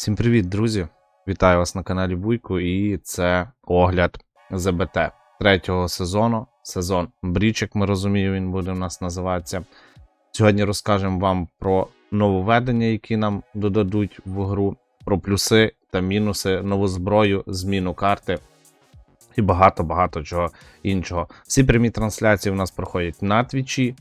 Всім привіт, друзі! Вітаю вас на каналі Буйку, і це огляд ЗБТ третього сезону. Сезон Брічик, ми розуміємо, він буде у нас називатися. Сьогодні розкажемо вам про нововведення, які нам додадуть в гру, про плюси та мінуси, нову зброю, зміну карти і багато-багато чого іншого. Всі прямі трансляції у нас проходять на твічі,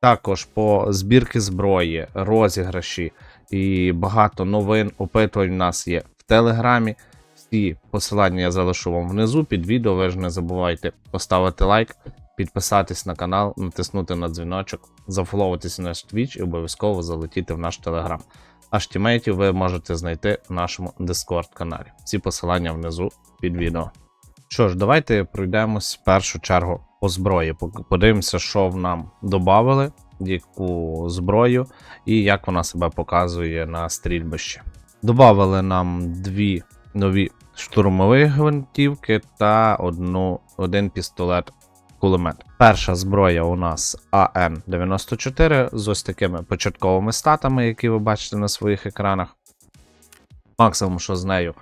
також по збірки зброї, розіграші і багато новин, опитувань у нас є в Телеграмі. Всі посилання я залишу вам внизу під відео. Ви ж не забувайте поставити лайк, підписатись на канал, натиснути на дзвіночок, зафоловуватись на наш Twitch і обов'язково залетіти в наш Телеграм. Аж тімейтів ви можете знайти в нашому Discord каналі. Всі посилання внизу під відео. Що ж, давайте пройдемось в першу чергу по зброї. Подивимося, що в нам додали, яку зброю і як вона себе показує на стрільбищі. Добавили нам дві нові штурмові гвинтівки та одну, один пістолет кулемет. Перша зброя у нас АН-94 з ось такими початковими статами, які ви бачите на своїх екранах. Максимум, що з нею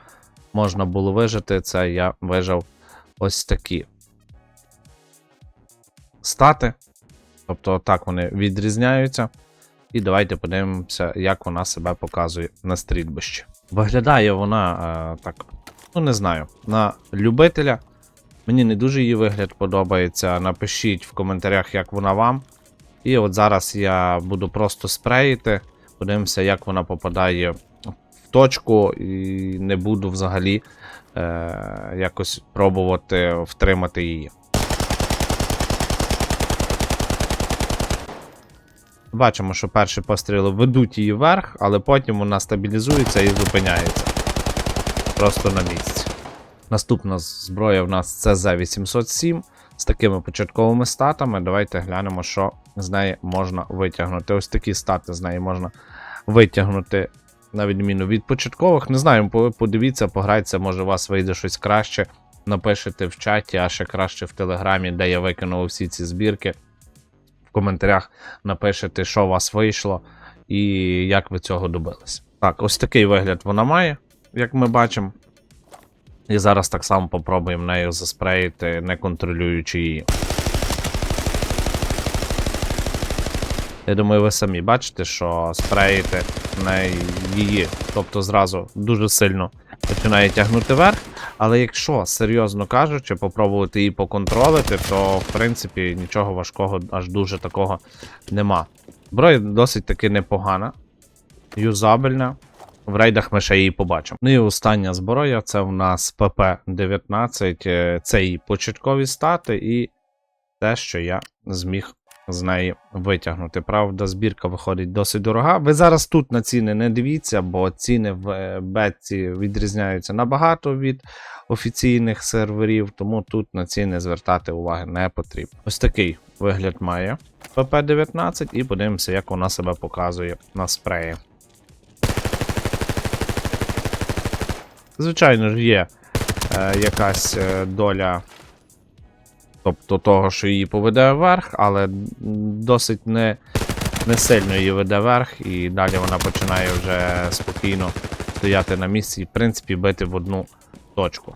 можна було вижити, це я вижив ось такі стати. Тобто так вони відрізняються. І давайте подивимося, як вона себе показує на стрільбищі. Виглядає вона е, так, ну не знаю, на любителя. Мені не дуже її вигляд подобається. Напишіть в коментарях, як вона вам. І от зараз я буду просто спреїти. Подивимося, як вона попадає в точку, і не буду взагалі е, якось пробувати втримати її. Бачимо, що перші постріли ведуть її вверх, але потім вона стабілізується і зупиняється. Просто на місці. Наступна зброя в нас CZ807 з такими початковими статами. Давайте глянемо, що з неї можна витягнути. Ось такі стати з неї можна витягнути, на відміну від початкових. Не знаю, подивіться, пограйтеся, може у вас вийде щось краще. Напишете в чаті, а ще краще в телеграмі, де я викинув всі ці збірки. Коментарях напишете, що у вас вийшло і як ви цього добились. Так, ось такий вигляд вона має, як ми бачимо. І зараз так само попробуємо нею заспреїти, не контролюючи її. Я думаю, ви самі бачите, що спреїти на її, тобто зразу дуже сильно починає тягнути вверх. Але якщо, серйозно кажучи, попробувати її поконтролити, то в принципі нічого важкого аж дуже такого нема. Зброя досить таки непогана, юзабельна. В рейдах ми ще її побачимо. Ну і остання зброя це в нас ПП-19, е, це її початкові стати, і те, що я зміг з неї витягнути. Правда, збірка виходить досить дорога. Ви зараз тут на ціни не дивіться, бо ціни в е, бетці відрізняються набагато від офіційних серверів, тому тут на ціни звертати уваги не потрібно. Ось такий вигляд має ПП-19, і подивимося, як вона себе показує на спреї. Звичайно ж, є е, якась е, доля тобто того, що її поведе вверх, але досить не, не сильно її веде вверх, і далі вона починає вже спокійно стояти на місці і, в принципі, бити в одну точку.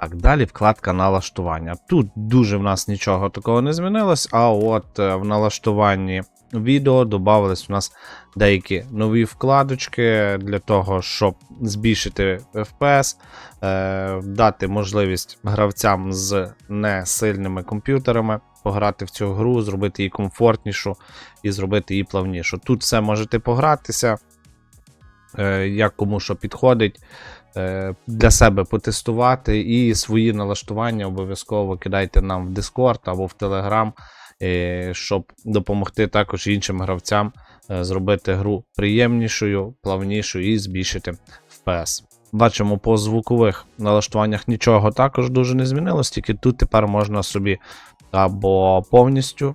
Так, далі вкладка налаштування. Тут дуже в нас нічого такого не змінилось, а от е, в налаштуванні відео додавались у нас деякі нові вкладочки для того, щоб збільшити FPS, е, дати можливість гравцям з несильними комп'ютерами пограти в цю гру, зробити її комфортнішу і зробити її плавнішу. Тут все можете погратися, е, як кому що підходить. е, Для себе потестувати і свої налаштування обов'язково кидайте нам в Discord або в Telegram, щоб допомогти також іншим гравцям е, зробити гру приємнішою, плавнішою і збільшити FPS. Бачимо, по звукових налаштуваннях нічого також дуже не змінилось, тільки тут тепер можна собі або повністю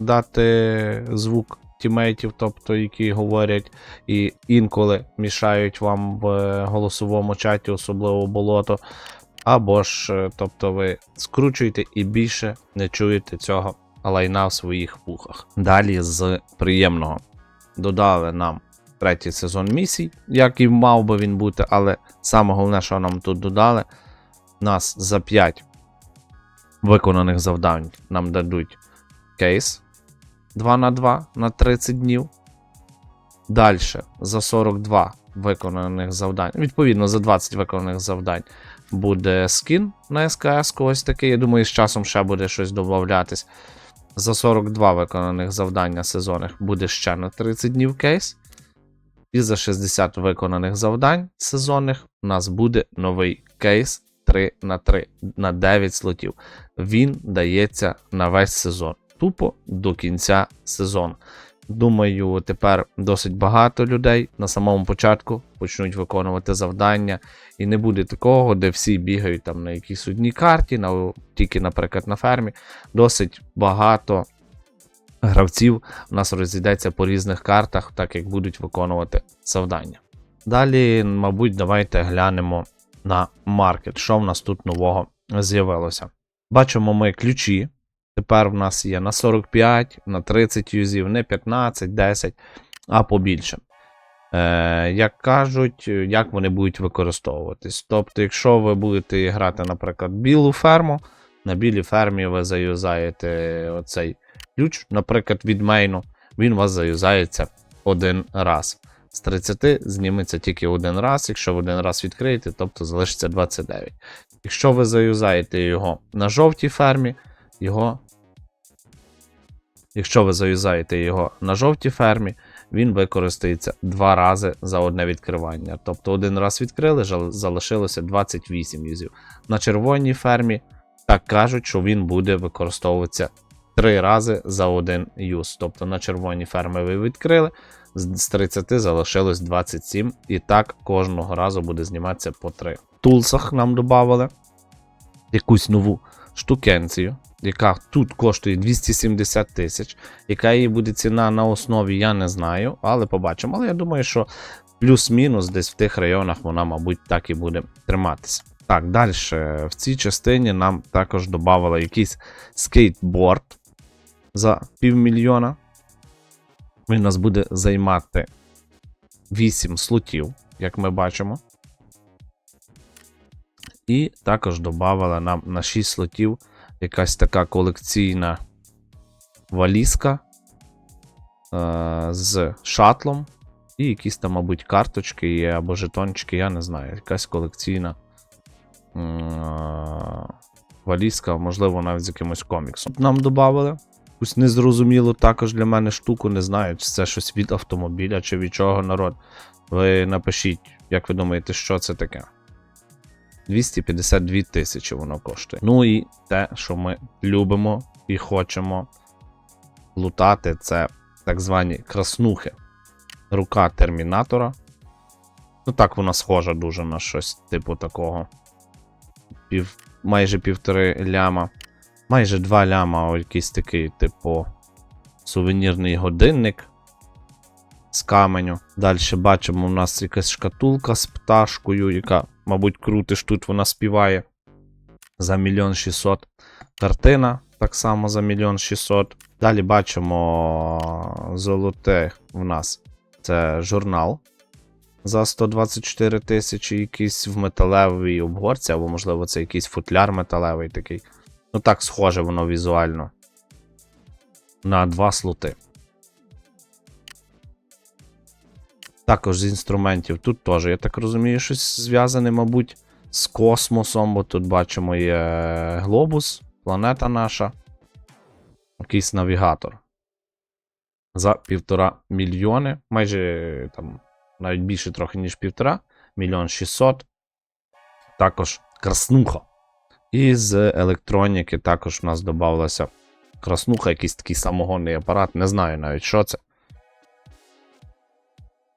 дати звук тімейтів, тобто які говорять, і інколи мішають вам в е, голосовому чаті, особливо болото. Або ж, е, тобто, ви скручуєте і більше не чуєте цього лайна в своїх вухах. Далі з приємного додали нам третій сезон місій, як і мав би він бути, але саме головне, що нам тут додали, нас за 5 виконаних завдань нам дадуть кейс 2 на 2 на 30 днів. Далі за 42 виконаних завдань, відповідно, за 20 виконаних завдань буде скін на СКС, ось такий. Я думаю, з часом ще буде щось додатись. За 42 виконаних завдання сезонних буде ще на 30 днів кейс. І за 60 виконаних завдань сезонних у нас буде новий кейс 3 на 3 на 9 слотів. Він дається на весь сезон, тупо до кінця сезону. Думаю, тепер досить багато людей на самому початку почнуть виконувати завдання, і не буде такого, де всі бігають там на якійсь одній карті, на, тільки, наприклад, на фермі. Досить багато гравців у нас розійдеться по різних картах, так як будуть виконувати завдання. Далі, мабуть, давайте глянемо на маркет, що в нас тут нового з'явилося. Бачимо ми ключі. Тепер в нас є на 45, на 30 юзів, не 15, 10, а побільше. Е, як кажуть, як вони будуть використовуватись. Тобто, якщо ви будете грати, наприклад, білу ферму, на білій фермі ви заюзаєте оцей ключ, наприклад, від мейну, він у вас заюзається один раз. З 30 зніметься тільки один раз, якщо ви один раз відкриєте, тобто залишиться 29. Якщо ви заюзаєте його на жовтій фермі, його. Якщо ви заюзаєте його на жовтій фермі, він використається два рази за одне відкривання. Тобто один раз відкрили, залишилося 28 юзів. На червоній фермі так кажуть, що він буде використовуватися три рази за один юз. Тобто на червоній фермі ви відкрили, з з 30 залишилось 27, і так кожного разу буде зніматися по 3. В тулсах нам додали якусь нову штукенцію, яка тут коштує 270 тисяч. Яка її буде ціна на основі, я не знаю, але побачимо. Але я думаю, що плюс-мінус десь в тих районах вона, мабуть, так і буде триматися. Так, далі в цій частині нам також додали якийсь скейтборд за півмільйона. Він нас буде займати 8 слотів, як ми бачимо. І також додали нам на 6 слотів якась така колекційна валізка е- з шатлом. І якісь там, мабуть, карточки є або жетончики, я не знаю. Якась колекційна е- валізка, можливо, навіть з якимось коміксом. Нам додали. Якусь незрозумілу також для мене штуку, не знаю, чи це щось від автомобіля, чи від чого народ. Ви напишіть, як ви думаєте, що це таке. 252 тисячі воно коштує. Ну і те, що ми любимо і хочемо лутати, це так звані краснухи. Рука термінатора. Ну так, вона схожа дуже на щось типу такого. Пів, майже півтори ляма. Майже 2 ляма, якийсь такий, типу, сувенірний годинник з каменю. Далі бачимо, у нас якась шкатулка з пташкою, яка, мабуть, крутиш, тут вона співає за мільйон 600. Картина так само за мільйон 600. Далі бачимо золоте в нас. Це журнал за 124 тисячі, якийсь в металевій обгорці, або, можливо, це якийсь футляр металевий такий. Ну так, схоже воно візуально. На два слоти. Також з інструментів тут теж, я так розумію, щось зв'язане, мабуть, з космосом, бо тут бачимо є глобус, планета наша, якийсь навігатор. За півтора мільйони, майже там навіть більше трохи, ніж півтора, мільйон шістсот. Також краснуха. І з електроніки також в нас додавалася краснуха, якийсь такий самогонний апарат, не знаю навіть що це.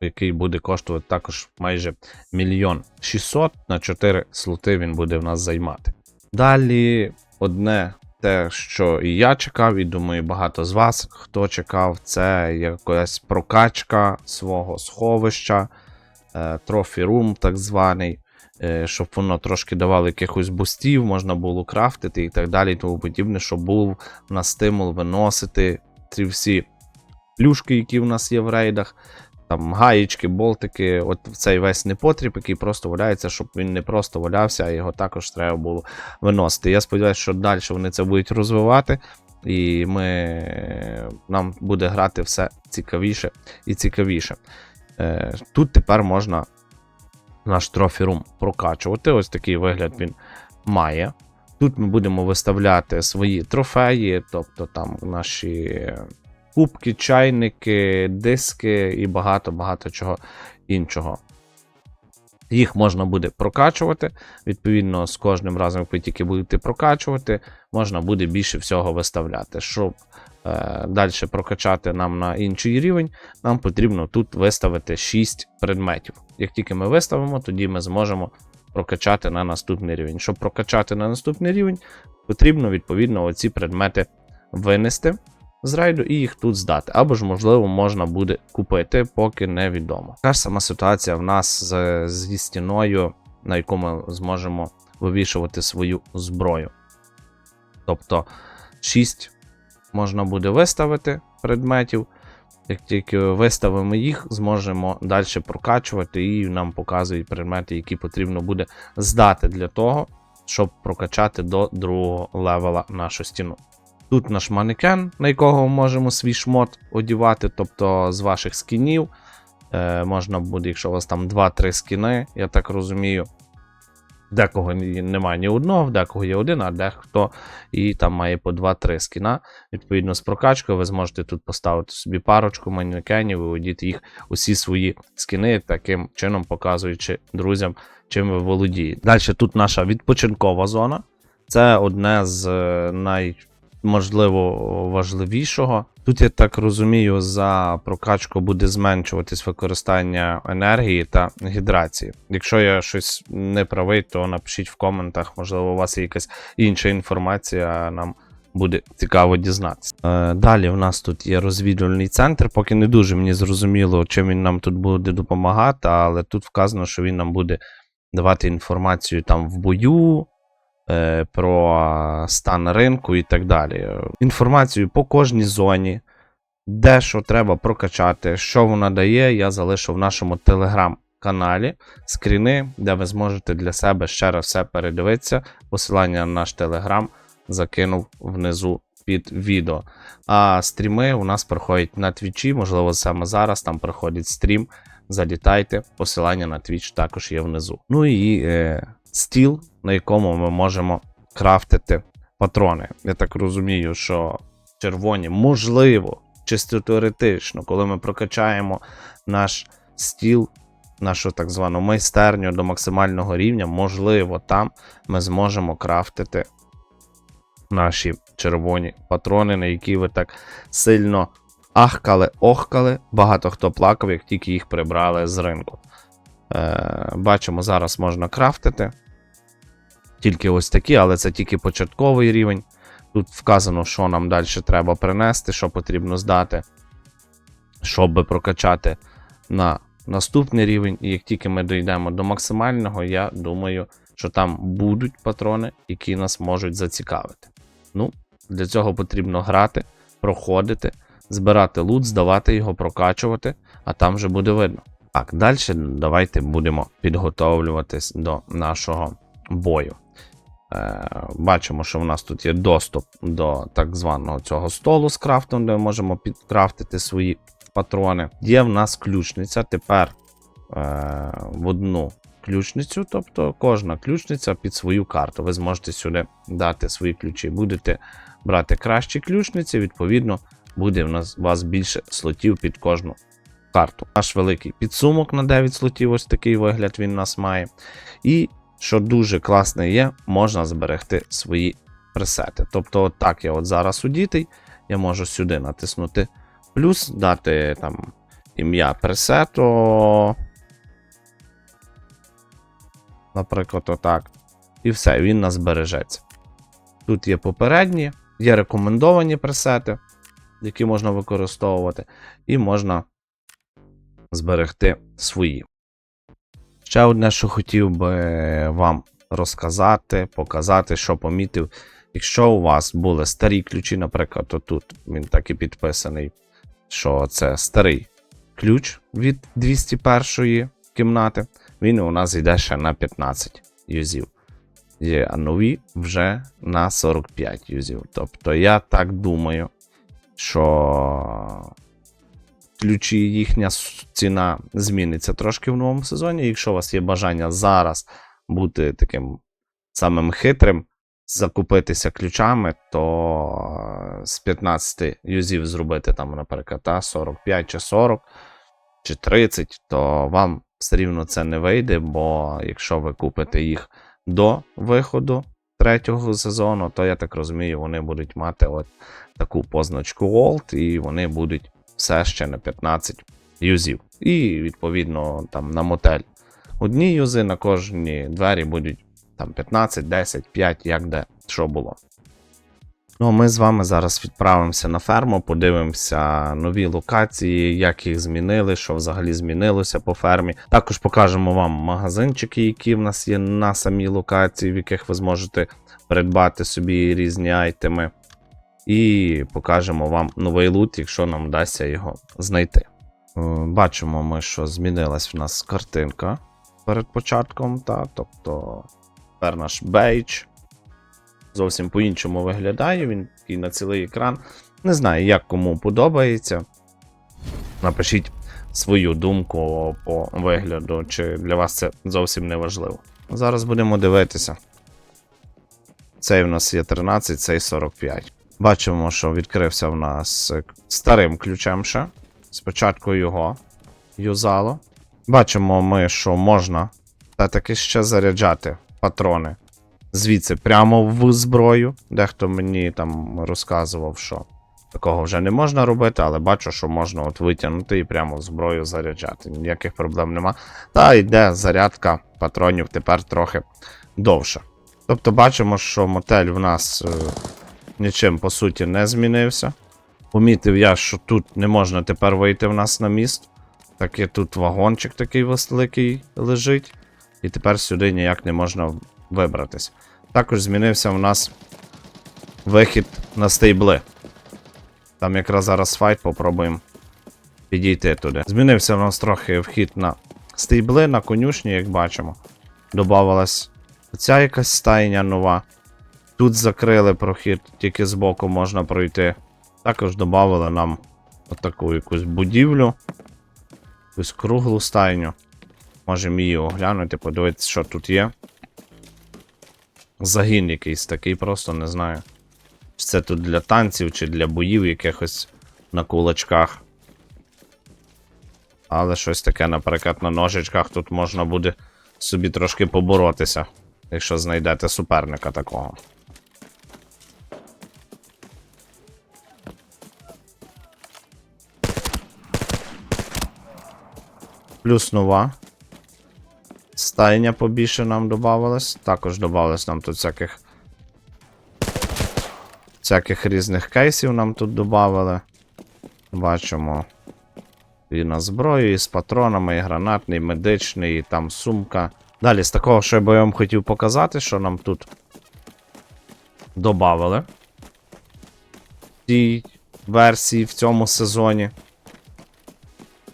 Який буде коштувати також майже мільйон 600 на 4 слоти він буде в нас займати. Далі одне те, що і я чекав, і думаю, багато з вас, хто чекав, це якась прокачка свого сховища, трофі рум, так званий, е, щоб воно трошки давало якихось бустів, можна було крафтити і так далі, тому подібне, щоб був на стимул виносити ці всі плюшки, які в нас є в рейдах. Там гаєчки, болтики, от цей весь непотріб, який просто валяється, щоб він не просто валявся, а його також треба було виносити. Я сподіваюся, що далі вони це будуть розвивати, і ми, нам буде грати все цікавіше і цікавіше. Е, Тут тепер можна наш трофі-рум прокачувати. Ось такий вигляд він має. Тут ми будемо виставляти свої трофеї, тобто там наші кубки, чайники, диски і багато-багато чого іншого. Їх можна буде прокачувати. Відповідно, з кожним разом, як ви тільки будете прокачувати, можна буде більше всього виставляти. Щоб е, далі прокачати нам на інший рівень, нам потрібно тут виставити 6 предметів. Як тільки ми виставимо, тоді ми зможемо прокачати на наступний рівень. Щоб прокачати на наступний рівень, потрібно відповідно оці предмети винести з рейду і їх тут здати. Або ж, можливо, можна буде купити, поки невідомо. Така ж сама ситуація в нас з, зі стіною, на яку ми зможемо вивішувати свою зброю. Тобто 6 можна буде виставити предметів. Як тільки виставимо їх, зможемо далі прокачувати і нам показують предмети, які потрібно буде здати для того, щоб прокачати до другого левела нашу стіну. Тут наш манекен, на якого ми можемо свій шмот одівати, тобто з ваших скінів. Е, можна буде, якщо у вас там 2-3 скіни, я так розумію. Декого немає ні одного, в декого є один, а дехто і там має по 2-3 скіна. Відповідно, з прокачкою ви зможете тут поставити собі парочку манекенів і одіти їх усі свої скіни, таким чином показуючи друзям, чим ви володієте. Далі тут наша відпочинкова зона. Це одне з е, най, можливо, важливішого. Тут, я так розумію, за прокачку буде зменшуватись використання енергії та гідрації. Якщо я щось не правий, то напишіть в коментах, можливо, у вас є якась інша інформація, нам буде цікаво дізнатися. Е, далі в нас тут є розвідувальний центр. Поки не дуже мені зрозуміло, чим він нам тут буде допомагати, але тут вказано, що він нам буде давати інформацію там в бою, про стан ринку і так далі. Е, Інформацію по кожній зоні, де що треба прокачати, що вона дає, я залишу в нашому телеграм-каналі скріни, де ви зможете для себе ще раз все передивитися. Посилання на наш телеграм закинув внизу під відео. А стріми у нас проходять на твічі, можливо, саме зараз там проходить стрім. Залітайте, посилання на Twitch також є внизу. Ну і е, стіл, на якому ми можемо крафтити патрони. Я так розумію, що червоні, можливо, чисто теоретично, коли ми прокачаємо наш стіл, нашу так звану майстерню до максимального рівня, можливо, там ми зможемо крафтити наші червоні патрони, на які ви так сильно ахкали, охкали. Багато хто плакав, як тільки їх прибрали з ринку. Е, бачимо, зараз можна крафтити. Тільки ось такі, але це тільки початковий рівень. Тут вказано, що нам далі треба принести, що потрібно здати, щоб прокачати на наступний рівень. І як тільки ми дійдемо до максимального, я думаю, що там будуть патрони, які нас можуть зацікавити. Ну, для цього потрібно грати, проходити, збирати лут, здавати його, прокачувати, а там вже буде видно. Так, далі давайте будемо підготовлюватись до нашого бою. Е, бачимо, що в нас тут є доступ до так званого цього столу з крафтом, де ми можемо підкрафтити свої патрони. Є в нас ключниця. Тепер е, в одну ключницю, тобто кожна ключниця під свою карту. Ви зможете сюди дати свої ключі. Будете брати кращі ключниці, відповідно, буде в нас у вас більше слотів під кожну карту. Наш великий підсумок на 9 слотів, ось такий вигляд він нас має. І що дуже класне є, можна зберегти свої пресети. Тобто, от так я от зараз удітий, я можу сюди натиснути плюс, дати там ім'я пресету. Наприклад, отак. І все, він нас збережеться. Тут є попередні, є рекомендовані пресети, які можна використовувати, і можна зберегти свої. Ще одне, що хотів би вам розказати, показати, що помітив. Якщо у вас були старі ключі, наприклад, отут він так і підписаний, що це старий ключ від 201 кімнати. Він у нас йде ще на 15 юзів. Є, нові вже на 45 юзів. Тобто я так думаю, що ключі їхня ціна зміниться трошки в новому сезоні. Якщо у вас є бажання зараз бути таким самим хитрим, закупитися ключами, то з 15 юзів зробити там, наприклад, та, 45 чи 40 чи 30, то вам все рівно це не вийде, бо якщо ви купите їх до виходу третього сезону, то я так розумію, вони будуть мати от таку позначку Gold, і вони будуть все ще на 15 юзів. І відповідно там на мотель одні юзи, на кожні двері будуть там 15, 10, 5, як де, що було. Ну, а ми з вами зараз відправимося на ферму, подивимося нові локації, як їх змінили, що взагалі змінилося по фермі. Також покажемо вам магазинчики, які в нас є на самій локації, в яких ви зможете придбати собі різні айтеми. І покажемо вам новий лут, якщо нам вдасться його знайти. Е, Бачимо ми, що змінилась в нас картинка перед початком, та, тобто тепер наш бейдж зовсім по-іншому виглядає. Він такий на цілий екран. Не знаю, як кому подобається. Напишіть свою думку по вигляду, чи для вас це зовсім не важливо. Зараз будемо дивитися. Цей в нас є 13, цей 45. Бачимо, що відкрився в нас е, старим ключем ще. Спочатку його юзало. Бачимо ми, що можна та таки ще заряджати патрони звідси прямо в зброю. Дехто мені там розказував, що такого вже не можна робити, але бачу, що можна от витягнути і прямо в зброю заряджати. Ніяких проблем нема. Та йде зарядка патронів тепер трохи довше. Тобто бачимо, що мотель в нас е, нічим по суті не змінився. Помітив я, що тут не можна тепер вийти в нас на міст. Так і тут вагончик такий великий лежить. І тепер сюди ніяк не можна вибратись. Також змінився в нас вихід на стейбли. Там якраз зараз файт, попробуємо підійти туди. Змінився в нас трохи вхід на стейбли, на конюшні, як бачимо. Добавилась ця якась стайня нова. Тут закрили прохід, тільки збоку можна пройти. Також додали нам отаку якусь будівлю, якусь круглу стайню. Можемо її оглянути, подивитися, що тут є. Загін якийсь такий, просто не знаю. Чи це тут для танців, чи для боїв якихось на кулачках. Але щось таке, наприклад, на ножичках тут можна буде собі трошки поборотися, якщо знайдете суперника такого. Плюс нова. Стайня побільше нам додавалось. Також додавалось нам тут всяких. Всяких різних кейсів нам тут додавали. Бачимо. І на зброю, і з патронами, і гранатний, і медичний, і там сумка. Далі, з такого, що я би вам хотів показати, що нам тут додавали. Цій версії в цьому сезоні.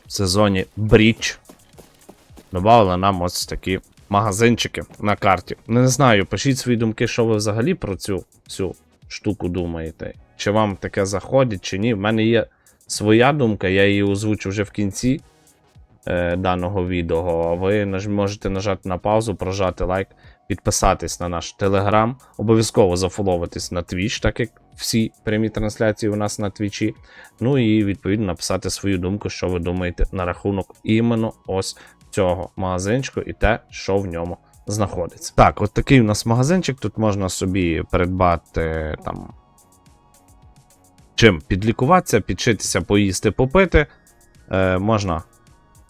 В сезоні Бріч Добавили нам ось такі магазинчики на карті. Не знаю, пишіть свої думки, що ви взагалі про цю всю штуку думаєте. Чи вам таке заходить, чи ні. В мене є своя думка, я її озвучу вже в кінці е, даного відео. Ви можете нажати на паузу, прожати лайк, підписатись на наш телеграм, обов'язково зафоловитись на Twitch, так як всі прямі трансляції у нас на Твічі. Ну і відповідно написати свою думку, що ви думаєте на рахунок іменно ось цього магазинчику і те, що в ньому знаходиться. Так, от такий у нас магазинчик. Тут можна собі придбати там. Чим підлікуватися, підшитися, поїсти, попити. Е, можна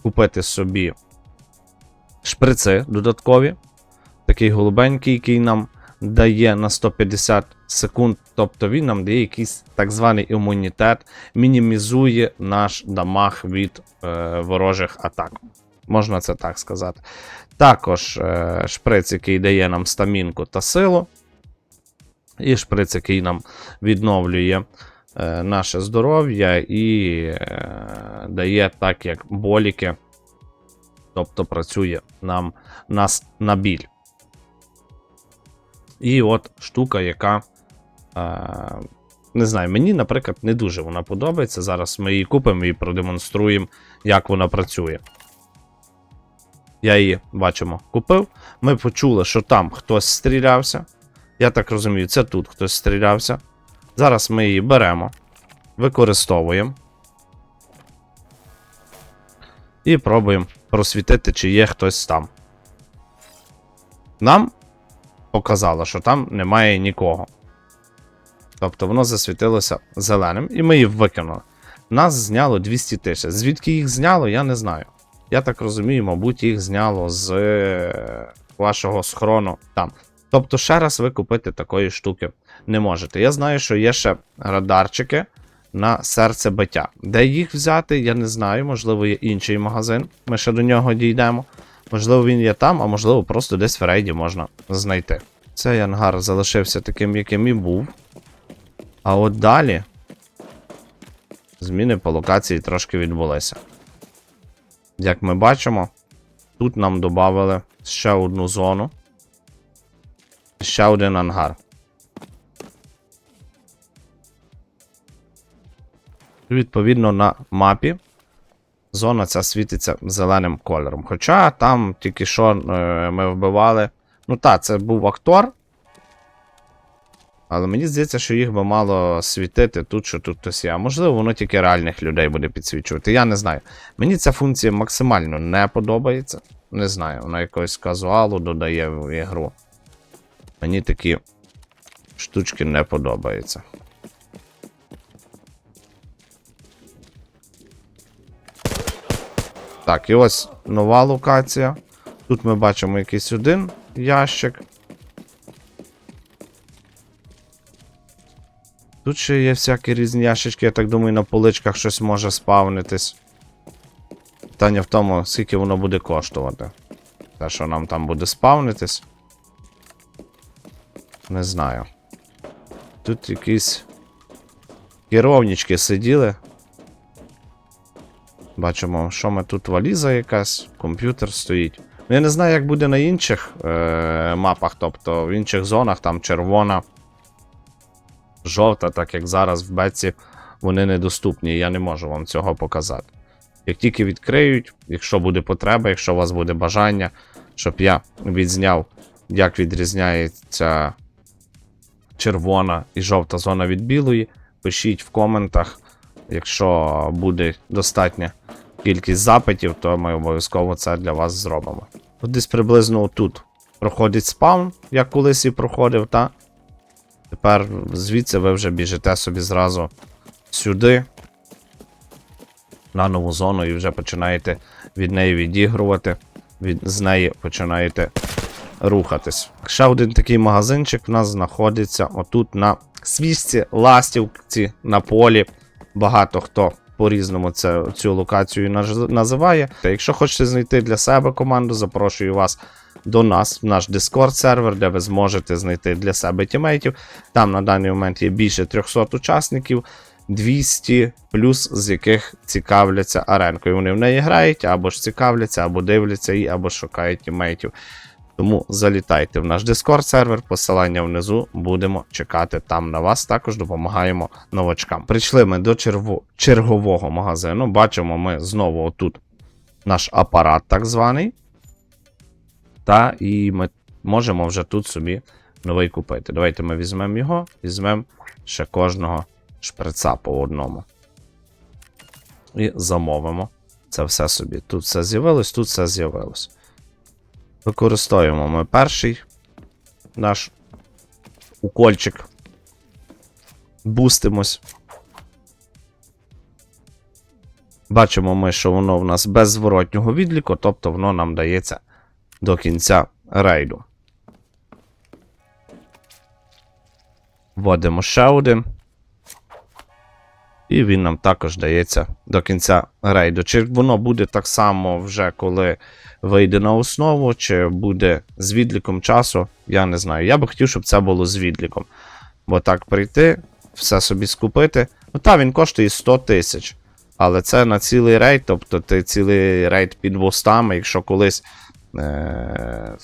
купити собі шприци додаткові. Такий голубенький, який нам дає на 150 секунд. Тобто він нам дає якийсь так званий імунітет, мінімізує наш дамаг від е, ворожих атак. Можна це так сказати. Також е, шприц, який дає нам стамінку та силу. І шприц, який нам відновлює наше здоров'я і е, дає так, як боліки. Тобто працює нам нас на біль. І от штука, яка. Е, не знаю, мені, наприклад, не дуже вона подобається. Зараз ми її купимо і продемонструємо, як вона працює. Я її бачимо, купив. Ми почули, що там хтось стрілявся. Я так розумію, це тут хтось стрілявся. Зараз ми її беремо, використовуємо. І пробуємо просвітити, чи є хтось там. Нам показало, що там немає нікого. Тобто воно засвітилося зеленим, і ми її викинули. Нас зняло 200 тисяч. Звідки їх зняло, я не знаю. Я так розумію, мабуть, їх зняло з е, вашого схрону там. Тобто, ще раз ви купити такої штуки не можете. Я знаю, що є ще радарчики на серцебиття. Де їх взяти, я не знаю. Можливо, є інший магазин. Ми ще до нього дійдемо. Можливо, він є там, а можливо, просто десь в рейді можна знайти. Цей ангар залишився таким, яким і був. А от далі зміни по локації трошки відбулися. Як ми бачимо, тут нам додали ще одну зону, ще один ангар. Відповідно, на мапі зона ця світиться зеленим кольором. Хоча там тільки що е, ми вбивали. Ну так, це був актор. Але мені здається, що їх би мало світити тут, що тут хтось є. А можливо, воно тільки реальних людей буде підсвічувати. Я не знаю. Мені ця функція максимально не подобається. Не знаю, вона якогось казуалу додає в ігру. Мені такі штучки не подобаються. Так, і ось нова локація. Тут ми бачимо якийсь один ящик. Тут ще є всякі різні ящички, я так думаю, на поличках щось може спавнитись. Питання в тому, скільки воно буде коштувати. Те, що нам там буде спавнитись. Не знаю. Тут якісь керовнички сиділи. Бачимо, що ми тут валіза якась, комп'ютер стоїть. Ну, я не знаю, як буде на інших е- мапах, тобто в інших зонах, там червона, жовта, так як зараз в беці вони недоступні, я не можу вам цього показати. Як тільки відкриють, якщо буде потреба, якщо у вас буде бажання, щоб я відзняв, як відрізняється червона і жовта зона від білої, пишіть в коментах. Якщо буде достатня кількість запитів, то ми обов'язково це для вас зробимо. Десь приблизно тут проходить спаун, як колись і проходив, та тепер звідси ви вже біжите собі зразу сюди, на нову зону, і вже починаєте від неї відігрувати, від, з неї починаєте рухатись. Ще один такий магазинчик в нас знаходиться отут на свічці, ластівці на полі. Багато хто по-різному цю локацію називає. Та якщо хочете знайти для себе команду, запрошую вас до нас в наш Discord сервер, де ви зможете знайти для себе тімейтів. Там на даний момент є більше 300 учасників, 200 плюс з яких цікавляться аренкою. Вони в неї грають, або ж цікавляться, або дивляться і або шукають тімейтів. Тому залітайте в наш Discord сервер, посилання внизу, будемо чекати там на вас. Також допомагаємо новачкам. Прийшли ми до черво... чергового магазину. Бачимо ми знову отут наш апарат, так званий. Та і ми можемо вже тут собі новий купити. Давайте ми візьмемо його, візьмемо ще кожного шприца по одному. І замовимо це все собі. Тут все з'явилось, тут все з'явилось. Використовуємо ми перший наш укольчик. Бустимось. Бачимо ми, що воно в нас без зворотнього відліку, тобто воно нам дається до кінця рейду. Вводимо ще один. І він нам також дається до кінця рейду. Чи воно буде так само вже коли вийде на основу, чи буде з відліком часу, я не знаю. Я би хотів, щоб це було з відліком. Бо так прийти, все собі скупити. Ну та, він коштує 100 тисяч. Але це на цілий рейд, тобто ти цілий рейд під бустами, якщо колись. Е-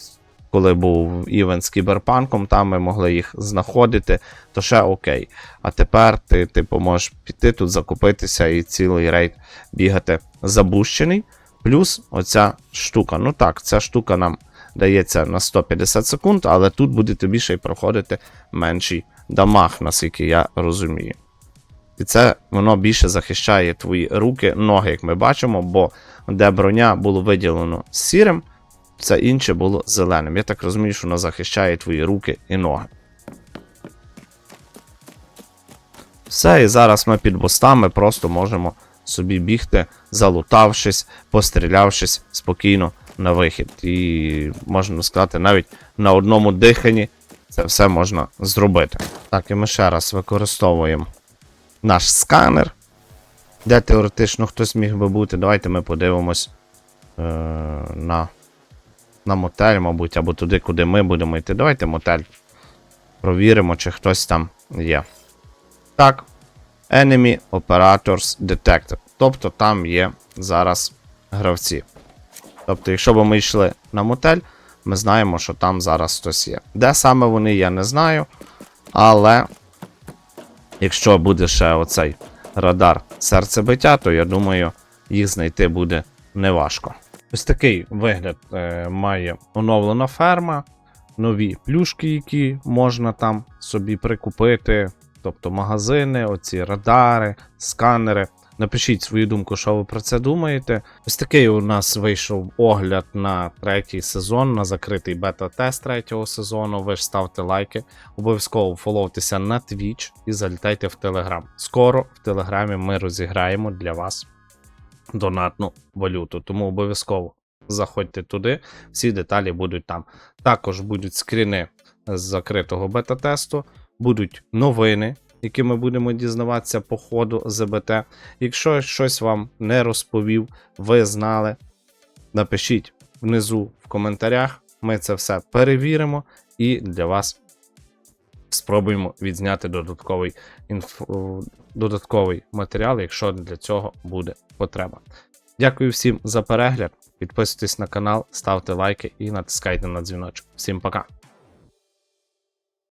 коли був івент з кіберпанком, там ми могли їх знаходити, то ще окей. А тепер ти, типу, можеш піти тут закупитися і цілий рейд бігати забущений. Плюс оця штука. Ну так, ця штука нам дається на 150 секунд, але тут буде тобі ще й проходити менший дамаг, наскільки я розумію. І це воно більше захищає твої руки, ноги, як ми бачимо, бо де броня було виділено сірим, це інше було зеленим. Я так розумію, що воно захищає твої руки і ноги. Все, і зараз ми під бостами просто можемо собі бігти, залутавшись, пострілявшись спокійно на вихід. І можна сказати, навіть на одному диханні це все можна зробити. Так, і ми ще раз використовуємо наш сканер. Де теоретично хтось міг би бути. Давайте ми подивимось е- на, на мотель, мабуть, або туди, куди ми будемо йти. Давайте мотель. Провіримо, чи хтось там є. Так. Enemy Operators Detected. Тобто там є зараз гравці. Тобто, якщо б ми йшли на мотель, ми знаємо, що там зараз хтось є. Де саме вони, я не знаю. Але якщо буде ще оцей радар серцебиття, то я думаю, їх знайти буде неважко. Ось такий вигляд е, має оновлена ферма, нові плюшки, які можна там собі прикупити. Тобто магазини, оці радари, сканери. Напишіть свою думку, що ви про це думаєте. Ось такий у нас вийшов огляд на третій сезон, на закритий бета-тест третього сезону. Ви ж ставте лайки, обов'язково фоловтеся на Twitch і залітайте в Telegram. Скоро в Телеграмі ми розіграємо для вас донатну валюту. Тому обов'язково заходьте туди, всі деталі будуть там. Також будуть скріни з закритого бета-тесту, будуть новини, які ми будемо дізнаватися по ходу ЗБТ. Якщо щось вам не розповів, ви знали, напишіть внизу в коментарях. Ми це все перевіримо і для вас спробуємо відзняти додатковий, інф... додатковий матеріал, якщо для цього буде потреба. Дякую всім за перегляд. Підписуйтесь на канал, ставте лайки і натискайте на дзвіночок. Всім пока!